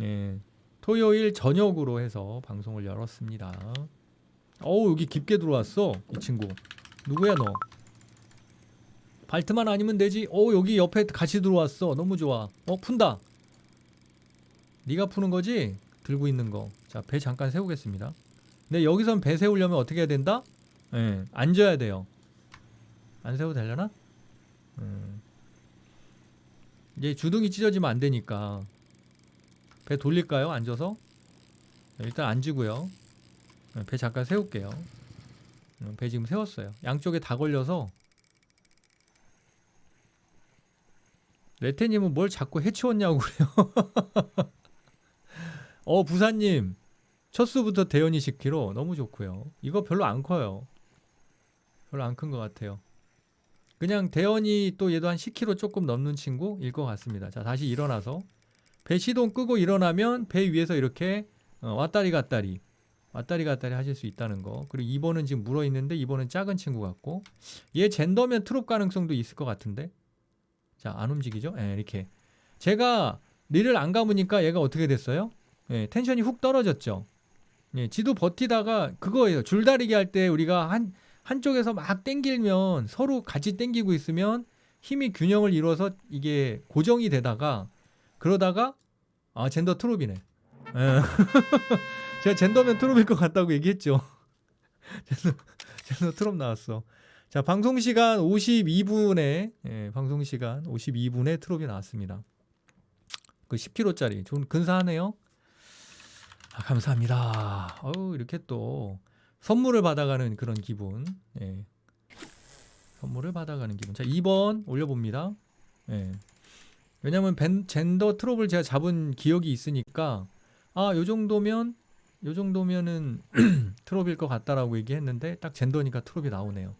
예. 토요일 저녁으로 해서 방송을 열었습니다. 어우 여기 깊게 들어왔어 이 친구. 누구야 너? 발트만 아니면 되지. 어 여기 옆에 같이 들어왔어. 너무 좋아. 어 푼다. 네가 푸는 거지? 들고 있는 거. 자 배 잠깐 세우겠습니다. 근데 여기선 배 세우려면 어떻게 해야 된다? 예, 앉아야 돼요. 안 세워도 되려나? 음. 이제 주둥이 찢어지면 안 되니까 배 돌릴까요? 앉아서? 네, 일단 앉으고요. 네, 배 잠깐 세울게요. 음, 배 지금 세웠어요. 양쪽에 다 걸려서 레테님은 뭘 자꾸 해치웠냐고 그래요. 어 부사님 첫 수부터 대연이 10kg 너무 좋고요. 이거 별로 안 커요. 별로 안 큰 것 같아요. 그냥 대연이 또 얘도 한 10kg 조금 넘는 친구일 것 같습니다. 자 다시 일어나서 배 시동 끄고 일어나면 배 위에서 이렇게 어, 왔다리 갔다리 왔다리 갔다리 하실 수 있다는 거. 그리고 2번은 지금 물어 있는데 2번은 작은 친구 같고 얘 젠더면 트롭 가능성도 있을 것 같은데 자 안 움직이죠? 예, 이렇게 제가 리를 안 감으니까 얘가 어떻게 됐어요? 예, 텐션이 훅 떨어졌죠. 예, 지도 버티다가 그거예요. 줄다리기 할 때 우리가 한 한쪽에서 막 땡기면 서로 같이 땡기고 있으면 힘이 균형을 이루어서 이게 고정이 되다가 그러다가 아 젠더 트롭이네. 예. 제가 젠더면 트롭일 것 같다고 얘기했죠. 젠더, 젠더 트롭 나왔어. 자 방송 시간 52분에 예, 방송 시간 52분에 트롭이 나왔습니다. 그 10kg짜리 좀 근사하네요. 아, 감사합니다. 어우 이렇게 또 선물을 받아가는 그런 기분. 예. 선물을 받아가는 기분. 자 2번 올려봅니다. 예. 왜냐면 벤, 젠더 트롭을 제가 잡은 기억이 있으니까 아, 요 정도면 요 정도면은 트롭일 것 같다라고 얘기했는데 딱 젠더니까 트롭이 나오네요.